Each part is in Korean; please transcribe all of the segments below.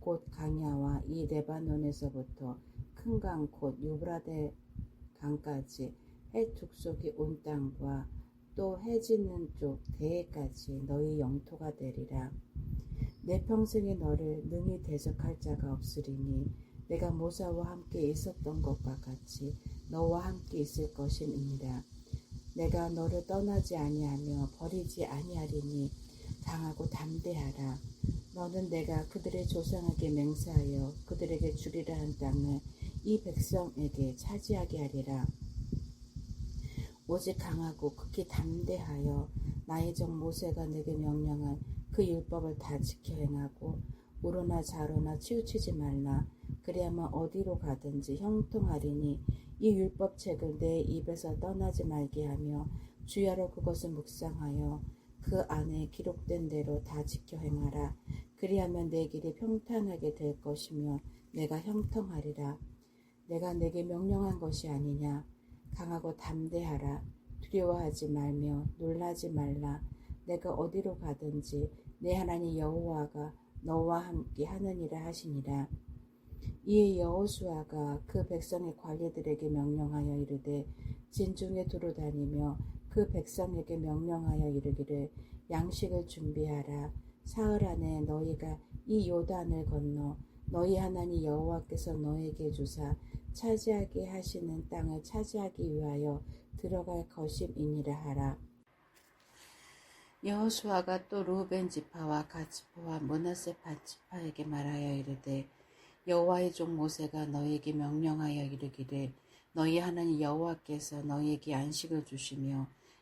곧 강야와 이 레바논에서부터 큰 강 곧 유브라데 강까지 해 tuk속이 온 땅과 또 해지는 쪽 대해까지 너희 영토가 되리라. 내 평생에 너를 능히 대적할 자가 없으리니 내가 모사와 함께 있었던 것과 같이 너와 함께 있을 것이니라. 내가 너를 떠나지 아니하며 버리지 아니하리니 강하고 담대하라. 너는 내가 그들의 조상에게 맹세하여 그들에게 주리라 한 땅을 이 백성에게 차지하게 하리라. 오직 강하고 극히 담대하여 나의 종 모세가 내게 명령한 그 율법을 다 지켜 행하고 우로나 좌로나 치우치지 말라. 그래야만 어디로 가든지 형통하리니 이 율법책을 내 입에서 떠나지 말게 하며 주야로 그것을 묵상하여 그 안에 기록된 대로 다 지켜 행하라. 그리하면 내 길이 평탄하게 될 것이며 내가 형통하리라. 내가 내게 명령한 것이 아니냐. 강하고 담대하라. 두려워하지 말며 놀라지 말라. 내가 어디로 가든지 내 하나님 여호와가 너와 함께 하느니라 하시니라. 이에 여호수아가 그 백성의 관리들에게 명령하여 이르되 진중에 두루 다니며 그 백성에게 명령하여 이르기를 양식을 준비하라. 사흘 안에 너희가 이 요단을 건너 너희 하나님 여호와께서 너에게 주사 차지하게 하시는 땅을 차지하기 위하여 들어갈 것임이니라 하라. 여호수아가 또 루벤 지파와 가지파와 문하세 반지파에게 말하여 이르되 여호와의 종 모세가 너에게 명령하여 이르기를 너희 하나님 여호와께서 너희에게 안식을 주시며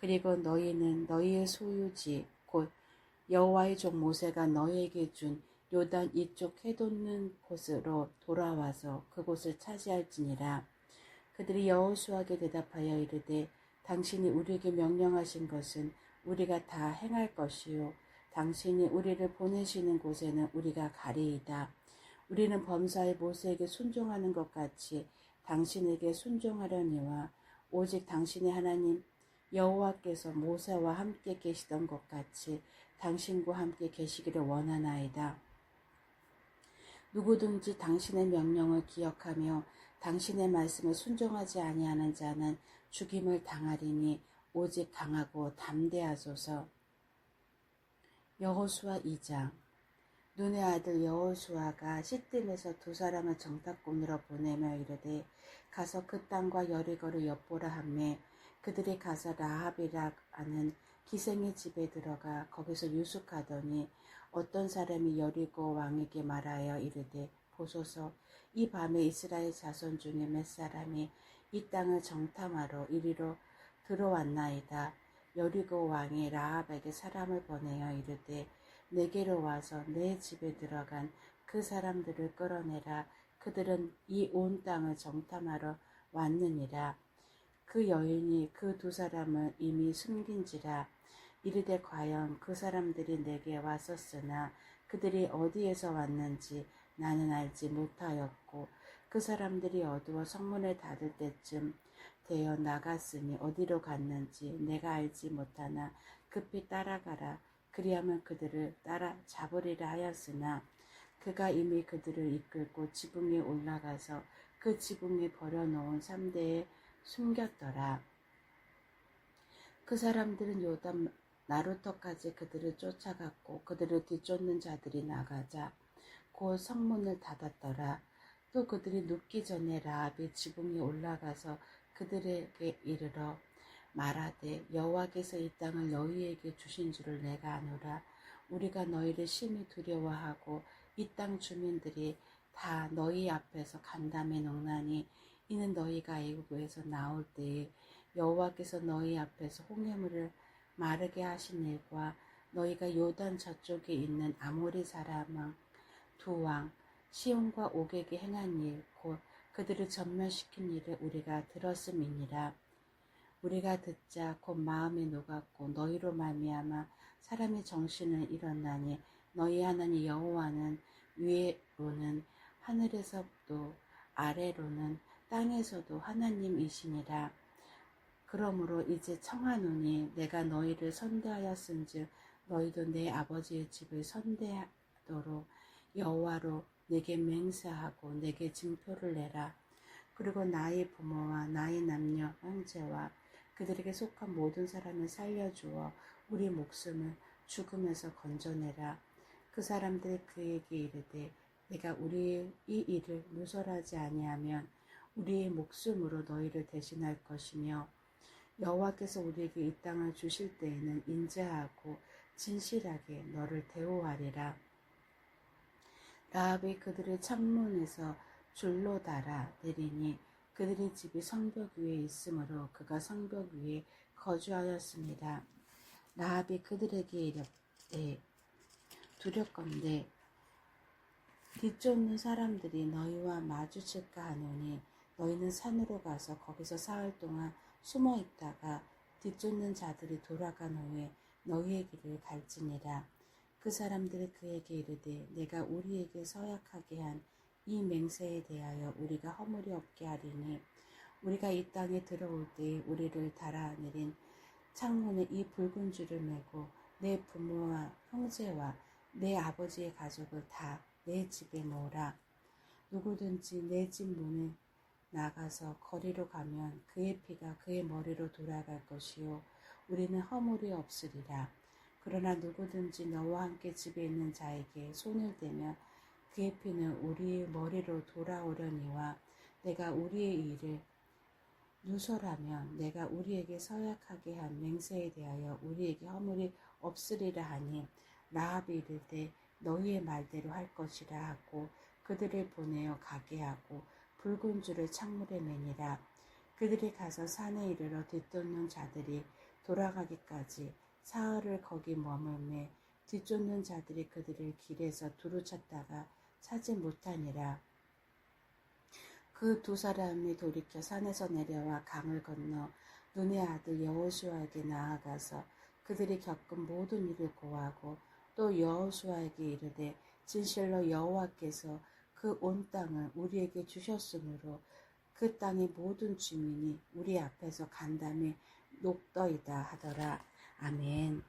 그리고 너희는 너희의 소유지 곧 여호와의 종 모세가 너희에게 준 요단 이쪽 해돋는 곳으로 돌아와서 그곳을 차지할지니라. 그들이 여호수아에게 대답하여 이르되 당신이 우리에게 명령하신 것은 우리가 다 행할 것이요 당신이 우리를 보내시는 곳에는 우리가 가리이다. 우리는 범사의 모세에게 순종하는 것 같이 당신에게 순종하려니와 오직 당신의 하나님 여호와께서 모세와 함께 계시던 것 같이 당신과 함께 계시기를 원하나이다. 누구든지 당신의 명령을 기억하며 당신의 말씀을 순종하지 아니하는 자는 죽임을 당하리니 오직 강하고 담대하소서. 여호수아 2장 눈의 아들 여호수아가 시딤에서 두 사람을 정탐꾼으로 보내며 이르되 가서 그 땅과 여리거를 엿보라 하매 그들이 가서 라합이라 하는 기생의 집에 들어가 거기서 유숙하더니 어떤 사람이 여리고 왕에게 말하여 이르되 보소서 이 밤에 이스라엘 자손 중에 몇 사람이 이 땅을 정탐하러 이리로 들어왔나이다. 여리고 왕이 라합에게 사람을 보내어 이르되 내게로 와서 내 집에 들어간 그 사람들을 끌어내라. 그들은 이 온 땅을 정탐하러 왔느니라. 그 여인이 그 두 사람을 이미 숨긴지라. 이르되 과연 그 사람들이 내게 왔었으나 그들이 어디에서 왔는지 나는 알지 못하였고 그 사람들이 어두워 성문을 닫을 때쯤 되어 나갔으니 어디로 갔는지 내가 알지 못하나 급히 따라가라. 그리하면 그들을 따라 잡으리라 하였으나 그가 이미 그들을 이끌고 지붕 에 올라가서 그 지붕에 버려놓은 삼대에 숨겼더라. 그 사람들은 요단 나루터까지 그들을 쫓아갔고 그들을 뒤쫓는 자들이 나가자 곧 성문을 닫았더라. 또 그들이 눕기 전에 라합이 지붕에 올라가서 그들에게 이르러 말하되 여호와께서 이 땅을 너희에게 주신 줄을 내가 아노라 우리가 너희를 심히 두려워하고 이 땅 주민들이 다 너희 앞에서 간담해 농나니 이는 너희가 애국에서 나올 때에 여호와께서 너희 앞에서 홍해물을 마르게 하신 일과 너희가 요단 저쪽에 있는 아모리 사람 두왕 시온과 옥에게 행한 일 곧 그들을 전멸시킨 일을 우리가 들었음이니라. 우리가 듣자 곧 마음에 녹았고 너희로 말미암아 사람의 정신을 잃었나니 너희 하나님 여호와는 위로는 하늘에서도 아래로는 땅에서도 하나님이시니라. 그러므로 이제 청하노니 내가 너희를 선대하였은즉 너희도 내 아버지의 집을 선대하도록 여호와로 내게 맹세하고 내게 증표를 내라. 그리고 나의 부모와 나의 남녀 형제와 그들에게 속한 모든 사람을 살려주어 우리 목숨을 죽음에서 건져내라. 그 사람들이 그에게 이르되 내가 우리의 이 일을 누설하지 아니하면 우리의 목숨으로 너희를 대신할 것이며 여호와께서 우리에게 이 땅을 주실 때에는 인자하고 진실하게 너를 대우하리라. 라합이 그들의 창문에서 줄로 달아 내리니 그들의 집이 성벽 위에 있으므로 그가 성벽 위에 거주하였습니다. 라합이 그들에게 이르되 두렵건대 뒤쫓는 사람들이 너희와 마주칠까 하노니 너희는 산으로 가서 거기서 사흘 동안 숨어 있다가 뒤쫓는 자들이 돌아간 후에 너희의 길을 갈지니라. 그 사람들이 그에게 이르되 내가 우리에게 서약하게 한 이 맹세에 대하여 우리가 허물이 없게 하리니 우리가 이 땅에 들어올 때에 우리를 달아내린 창문에 이 붉은 줄을 메고 내 부모와 형제와 내 아버지의 가족을 다 내 집에 모으라. 누구든지 내 집 문에 나가서 거리로 가면 그의 피가 그의 머리로 돌아갈 것이요 우리는 허물이 없으리라. 그러나 누구든지 너와 함께 집에 있는 자에게 손을 대면 그의 피는 우리의 머리로 돌아오려니와 내가 우리의 일을 누설하면 내가 우리에게 서약하게 한 맹세에 대하여 우리에게 허물이 없으리라 하니 라합이 이르되 너희의 말대로 할 것이라 하고 그들을 보내어 가게 하고 붉은 줄을 창문에 매니라. 그들이 가서 산에 이르러 뒤쫓는 자들이 돌아가기까지 사흘을 거기 머물매 뒤쫓는 자들이 그들을 길에서 두루 찾다가 찾지 못하니라. 그 두 사람이 돌이켜 산에서 내려와 강을 건너 눈의 아들 여호수아에게 나아가서 그들이 겪은 모든 일을 고하고 또 여호수아에게 이르되 진실로 여호와께서 그 온 땅을 우리에게 주셨으므로 그 땅의 모든 주민이 우리 앞에서 간담이 녹더이다 하더라. 아멘.